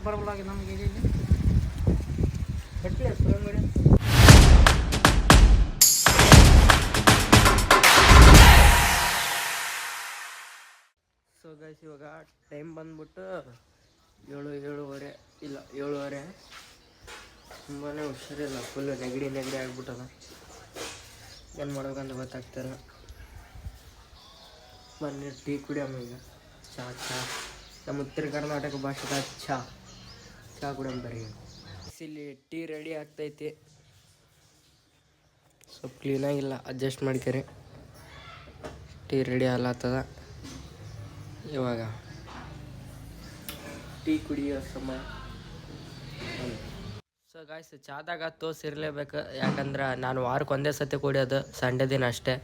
ಯಾಕೆ ಬರಲ್ಲ ನಮಗೆ ಇಲ್ಲಿ ಮಾಡಿ ಸೊ ಗೈಸ್ ಇವಾಗ ಟೈಮ್ ಬಂದ್ಬಿಟ್ಟು ಏಳು, ಏಳುವರೆ, ಇಲ್ಲ, ಏಳುವರೆ. ತುಂಬಾ ಹುಷಾರಿಲ್ಲ ಫುಲ್ ನೆಗಡಿ ನೆಗಡಿ ಆಗ್ಬಿಟ್ಟದ. ಏನು ಮಾಡ್ಬೇಕಂತ ಗೊತ್ತಾಗ್ತಾರ ಬನ್ನಿ, ಟೀ ಕುಡಿಯಮ್ಮ ಈಗ. ಚಾ ಚಾ. ನಮ್ಮ ಉತ್ತರ ಕರ್ನಾಟಕ ಭಾಷೆದ ಚಾ. ಬರ್ರಿ ಇಲ್ಲಿ ಟೀ ರೆಡಿ ಆಗ್ತೈತಿ. ಸ್ವಲ್ಪ ಕ್ಲೀನಾಗಿಲ್ಲ ಅಡ್ಜಸ್ಟ್ ಮಾಡ್ಕೊರಿ. ಟೀ ರೆಡಿ ಆಗ್ಲತ್ತದ ಇವಾಗ ಟೀ ಕುಡಿಯೋ ಸಮಯ. ಸೊ ಗಾಯ್ಸ್ ಚಾದಾಗ ತೋರಿಸಿರ್ಲೇಬೇಕು. ಯಾಕಂದ್ರೆ ನಾನು ವಾರಕ್ಕೆ ಒಂದೇ ಸತಿ ಕುಡಿಯೋದು ಸಂಡೇ ದಿನ ಅಷ್ಟೇ.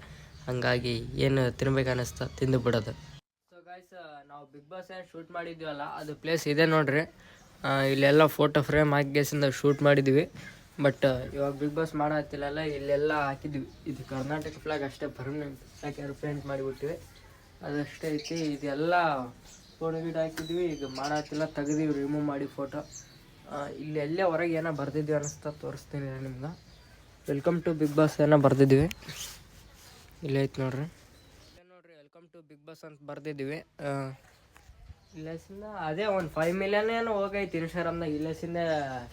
ಹಂಗಾಗಿ ಏನು ತಿನ್ಬೇಕು ಅನ್ನಿಸ್ತ ತಿಂದು ಬಿಡೋದು. ಸೊ ಗಾಯ್ಸ್ ನಾವು ಬಿಗ್ ಬಾಸ್ ಏನು ಶೂಟ್ ಮಾಡಿದ್ವಲ್ಲ ಅದು ಪ್ಲೇಸ್ ಇದೆ ನೋಡ್ರಿ. ಇಲ್ಲೆಲ್ಲ ಫೋಟೋ ಫ್ರೇಮ್ ಹಾಕಿಸಿಂದ ಶೂಟ್ ಮಾಡಿದ್ವಿ. ಬಟ್ ಇವಾಗ ಬಿಗ್ ಬಾಸ್ ಮಾಡತ್ತಿಲ್ಲಲ್ಲ ಇಲ್ಲೆಲ್ಲ ಹಾಕಿದ್ವಿ. ಇದು ಕರ್ನಾಟಕ ಫ್ಲಾಗ್ ಅಷ್ಟೇ ಪರ್ಮನೆಂಟ್ ಯಾಕೆ ಪೇಂಟ್ ಮಾಡಿಬಿಟ್ಟಿವಿ. ಅದಷ್ಟೇ ಐತಿ. ಇದೆಲ್ಲ ಫೋಟೋ ಗಿಡ ಹಾಕಿದ್ವಿ. ಈಗ ಮಾಡತ್ತಿಲ್ಲ ತೆಗೆದಿವಿ ರಿಮೂವ್ ಮಾಡಿ ಫೋಟೋ ಇಲ್ಲಿ ಎಲ್ಲೇ ಹೊರಗೆ ಏನೋ ಬರ್ದಿದ್ವಿ ಅನ್ನಿಸ್ತಾ ತೋರಿಸ್ತೀನಿ ನಿಮ್ಗೆ. ವೆಲ್ಕಮ್ ಟು ಬಿಗ್ ಬಾಸ್ ಏನೋ ಬರ್ದಿದ್ವಿ. ಇಲ್ಲೇ ಐತೆ ನೋಡ್ರಿ. ನೋಡ್ರಿ ವೆಲ್ಕಮ್ ಟು ಬಿಗ್ ಬಾಸ್ ಅಂತ ಬರ್ದಿದ್ವಿ. ಇಲ್ಲಸಿಂದ ಅದೇ ಒಂದು ಫೈವ್ ಮಿಲಿಯನ್ ಏನೋ ಹೋಗೈತಿ ಇನ್ಸ್ಟಾಗ್ರಾಮ್ದಾಗ ಇಲ್ಲಸಿಂದ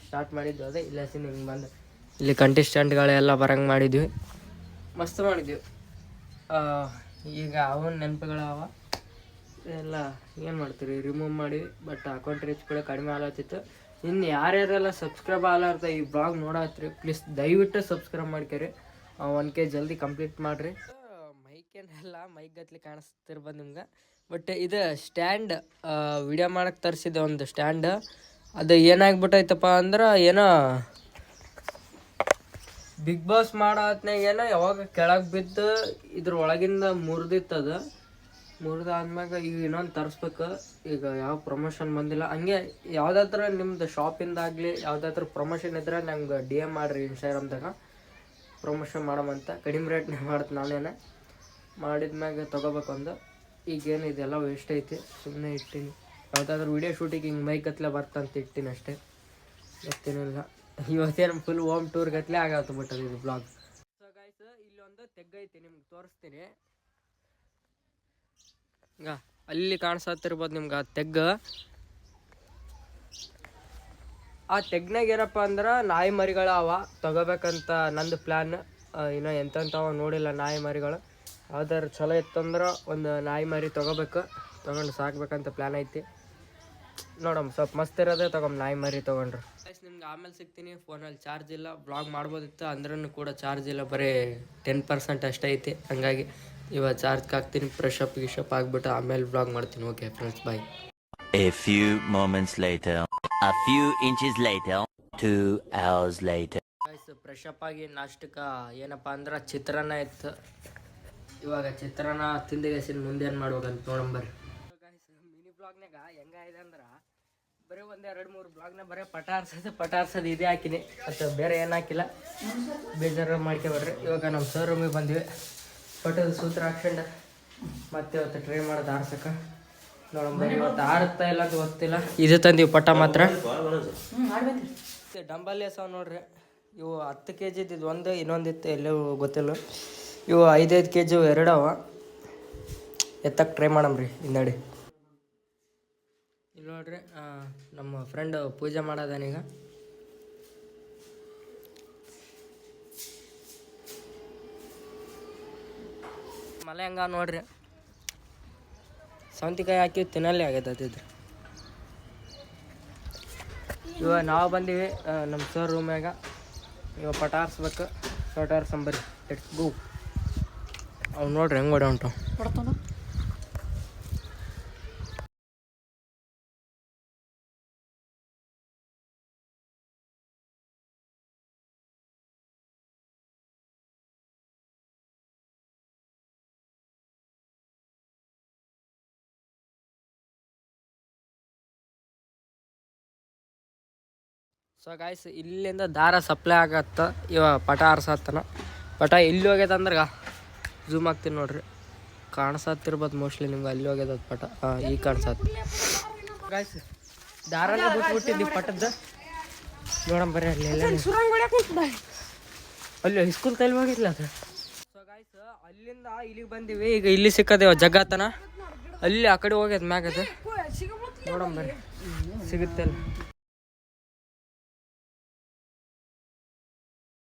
ಸ್ಟಾರ್ಟ್ ಮಾಡಿದ್ವಿ ಅದೇ, ಇಲ್ಲಸಿಂದ ಹಿಂಗೆ ಬಂದು. ಇಲ್ಲಿ ಕಂಟೆಸ್ಟೆಂಟ್ಗಳೆಲ್ಲ ಬರಂಗೆ ಮಾಡಿದ್ವಿ. ಮಸ್ತ್ ಮಾಡಿದ್ವಿ. ಈಗ ಅವನ ನೆನಪುಗಳವ. ಎಲ್ಲ ಏನು ಮಾಡ್ತೀರಿ? ರಿಮೂವ್ ಮಾಡಿ ಬಟ್ ಅಕೌಂಟ್ ರೀಚ್ ಕೂಡ ಕಡಿಮೆ ಆಗತ್ತಿತ್ತು ಇನ್ನು ಯಾರ್ಯಾರೆಲ್ಲ ಸಬ್ಸ್ಕ್ರೈಬ್ ಆಗಲಾರ್ದ ಈ ಬ್ಲಾಗ್ ನೋಡತ್ರಿ ಪ್ಲೀಸ್ ದಯವಿಟ್ಟು ಸಬ್ಸ್ಕ್ರೈಬ್ ಮಾಡ್ಕೊರಿ. ಒನ್ ಕೆ ಜಲ್ದಿ ಕಂಪ್ಲೀಟ್ ಮಾಡಿರಿ. ಮೈಕ್ ಏನೆಲ್ಲ ಮೈಕ್ ಗತ್ಲಿ ಕಾಣಿಸ್ತಿರ್ಬೋದು ನಿಮ್ಗೆ. ಬಟ್ ಇದು ಸ್ಟ್ಯಾಂಡ್ ವಿಡಿಯೋ ಮಾಡಕ್ಕೆ ತರಿಸಿದ್ದೆ ಒಂದು ಸ್ಟ್ಯಾಂಡ್. ಅದು ಏನಾಗ್ಬಿಟ್ಟೈತಪ್ಪ ಅಂದ್ರೆ ಏನೋ ಬಿಗ್ ಬಾಸ್ ಮಾಡೋ ಹೊತ್ನಾಗ ಏನೋ ಯಾವಾಗ ಕೆಳಗೆ ಬಿದ್ದು ಇದ್ರ ಒಳಗಿಂದ ಮುರಿದಿತ್ತದ ಮುರಿದಾದ್ಮ್ಯಾಗ ಈಗ ಇನ್ನೊಂದು ತರಿಸ್ಬೇಕು. ಈಗ ಯಾವ ಪ್ರಮೋಷನ್ ಬಂದಿಲ್ಲ. ಹಂಗೆ ಯಾವುದಾದ್ರೂ ನಿಮ್ದು ಶಾಪಿಂದಾಗಲಿ ಯಾವುದಾದ್ರೂ ಪ್ರಮೋಷನ್ ಇದ್ರೆ ನಂಗೆ ಡಿ ಎಂ ಮಾಡಿರಿ ಇನ್ಸ್ಟಾಗ್ರಾಮ್ದಾಗ ಪ್ರಮೋಷನ್ ಮಾಡೋಮಂತ ಕಡಿಮೆ ರೇಟ್ನಾಗ ಮಾಡ್ತೀನಿ ನಾನೇನೆ. ಮಾಡಿದ್ಮ್ಯಾಗ ತೊಗೋಬೇಕಂದು ಈಗೇನು ಇದೆಲ್ಲ ವೇಸ್ಟ್ ಐತಿ ಸುಮ್ಮನೆ ಇಟ್ಟಿನಿ. ಯಾವುದಾದ್ರೂ ವಿಡಿಯೋ ಶೂಟಿಂಗ್ ಹಿಂಗೆ ಮೈಕ್ ಗತ್ಲೆ ಬರ್ತಂತ ಇಟ್ಟಿನಿ ಅಷ್ಟೇ. ಮತ್ತೇನಿಲ್ಲ. ಇವತ್ತೇನು ಫುಲ್ ಹೋಮ್ ಟೂರ್ ಗತ್ಲೆ ಆಗತ್ತೆ ಅದು ಇದು ಬ್ಲಾಗ್ ಸೊ ಗಾಯ್ಸ್ ಇಲ್ಲೊಂದು ತೆಗ್ಗೈತಿ ನಿಮ್ಗೆ ತೋರಿಸ್ತೀನಿ. ಈಗ ಅಲ್ಲಿ ಕಾಣಿಸತ್ತಿರ್ಬೋದು ನಿಮ್ಗೆ ಆ ತೆಗ್ಗ. ಆ ತೆಗ್ನಾಗ ಏನಪ್ಪ ಅಂದ್ರೆ ನಾಯಿ ಮರಿಗಳು ಅವ. ತಗೋಬೇಕಂತ ನಂದು ಪ್ಲ್ಯಾನ್ ಇನ್ನೂ ಎಂತೆಂಥವ ನೋಡಿಲ್ಲ ನಾಯಿ ಮರಿಗಳು ಯಾವ್ದಾರು ಚಲೋ ಇತ್ತಂದ್ರೆ ಒಂದು ನಾಯಿ ಮಾರಿ ತೊಗೋಬೇಕು. ತೊಗೊಂಡು ಸಾಕ್ಬೇಕಂತ ಪ್ಲ್ಯಾನ್ ಐತಿ. ನೋಡಮ್ಮ ಸ್ವಲ್ಪ ಮಸ್ತ್ ಇರೋದೇ ತಗೊಂಡು ನಾಯಿ ಮರಿ ತೊಗೊಂಡ್ರು. ನಿಮ್ಗೆ ಆಮೇಲೆ ಸಿಗ್ತೀನಿ. ಫೋನಲ್ಲಿ ಚಾರ್ಜ್ ಇಲ್ಲ. ಬ್ಲಾಗ್ ಮಾಡ್ಬೋದಿತ್ತು ಅಂದ್ರೂ ಕೂಡ ಚಾರ್ಜ್ ಇಲ್ಲ. ಬರೀ ಟೆನ್ ಪರ್ಸೆಂಟ್ ಅಷ್ಟೇ ಐತಿ. ಹಂಗಾಗಿ ಇವಾಗ ಚಾರ್ಜ್ ಹಾಕ್ತೀನಿ. ಫ್ರೆಶ್ ಅಪ್ ಗಿಶಪ್ ಆಗಿಬಿಟ್ಟು ಆಮೇಲೆ ಬ್ಲಾಗ್ ಮಾಡ್ತೀನಿ. Okay friends bye A few moments later. A few inches later. Two hours later. Guys fresh up ಆಗಿ ನಾಷ್ಟಕ್ಕೆ ಏನಪ್ಪ ಅಂದ್ರೆ ಚಿತ್ರಾನ್ನ ಇತ್ತು. ಇವಾಗ ಚಿತ್ರಾನ್ನ ತಿಂದಿಗೆಸಿನ ಮುಂದೆ ಏನು ಮಾಡ್ಬೇಕಂತ ನೋಡಂಬರ್ರಿ ಮಿನಿ ಬ್ಲಾಗ್ನಾಗ ಹೆಂಗಾಗಿದೆ ಅಂದ್ರೆ ಬರೀ ಒಂದು ಎರಡು ಮೂರು ಬ್ಲಾಗ್ನ ಬರೀ ಪಟ ಪಟಾರ್ಸದ ಪಟ ಇದೇ ಹಾಕಿನಿ. ಮತ್ತು ಬೇರೆ ಏನು ಹಾಕಿಲ್ಲ. ಬೇಜಾರು ಮಾಡ್ಕೊಬೇಡ್ರಿ. ಇವಾಗ ನಮ್ಮ ಶೋರೂಮಿಗೆ ರೂಮಿಗೆ ಬಂದ್ವಿ. ಪಟದ ಸೂತ್ರ ಹಾಕ್ಕೊಂಡು ಮತ್ತೆ ಇವತ್ತು ಟ್ರೈ ಮಾಡೋದು ಆರ್ಸಕ್ಕೆ. ನೋಡಂಬರ್ರಿ ಇವತ್ತು ಆರುತ್ತಾ ಇಲ್ಲ ಅಂತ ಗೊತ್ತಿಲ್ಲ. ಇದು ತಂದೀವಿ ಪಟ ಮಾತ್ರ. ಡಂಬಲ್ ಎಸ್ ನೋಡ್ರಿ. ಇವು ಹತ್ತು ಕೆ ಜಿದ್ದು ಇದು ಒಂದು ಇನ್ನೊಂದು ಇತ್ತು ಎಲ್ಲೂ ಗೊತ್ತಿಲ್ಲ. ಇವು ಐದೈದು ಕೆ ಜಿ ಎರಡವ ಎತ್ತಕ್ಕೆ ಟ್ರೈ ಮಾಡಮ್ರಿ ಇನ್ನಡಿ ಇಲ್ಲಿ ನೋಡ್ರಿ ನಮ್ಮ ಫ್ರೆಂಡ್ ಪೂಜೆ ಮಾಡೋದಾನೀಗ ಮಲೆ ಹಂಗ ನೋಡ್ರಿ. ಸೌಂತಿಕಾಯಿ ಹಾಕಿ ತಿನ್ನಲ್ಲೇ ಆಗೈತೆ ಇದು ಇವಾಗ ನಾವು ಬಂದೀವಿ ನಮ್ಮ ಸರ್ ರೂಮ್ಯಾಗ ಇವಾಗ ಪಟಾರ್ಸ್ಬೇಕು ಪಟಾರ್ಸಂಬರಿ ಲೆಟ್ಸ್ ಗೋ ಅವ್ನು ನೋಡ್ರಿ ಹೆಂಗೆ ಹೊಡೆ ಉಂಟು. ಸೊ ಗಾಯ್ಸ್ ಇಲ್ಲಿಂದ ದಾರ ಸಪ್ಲೈ ಆಗತ್ತ. ಇವ ಪಟ ಆರ್ಸತ್ತನ ಪಟ ಇಲ್ಲಿ ಹೋಗ್ಯದ ಝೂಮ್ ಆಗ್ತೀನಿ ನೋಡ್ರಿ. ಕಾಣಿಸತ್ತಿರ್ಬೋದು ಮೋಸ್ಟ್ಲಿ ನಿಮ್ಗೆ ಅಲ್ಲಿ ಹೋಗ್ಯದ ಪಟ. ಹಾಂ ಈಗ ಕಾಣಿಸತ್ತೆ ಗಾಯ್ಸ್ ದಾರನೇ ನೀವು ಪಟ್ಟದ್ದು ನೋಡಮ್ ಬರ್ರಿ ಅಲ್ಲಿ ಅಲ್ಲಿ ಹೈಸ್ಕೂಲ್ ಕೈಲಿ ಹೋಗಿರ್ಲ ಅದು. ಸೊ ಗಾಯ್ಸ್ ಅಲ್ಲಿಂದ ಇಲ್ಲಿಗೆ ಬಂದಿವಿ. ಈಗ ಇಲ್ಲಿ ಸಿಕ್ಕದೇವ ಜಗ್ಗಾತನ. ಅಲ್ಲಿ ಆ ಕಡೆ ಹೋಗ್ಯದ ಮ್ಯಾಗದ ನೋಡಮ್ ಬರ್ರಿ ಸಿಗುತ್ತೆ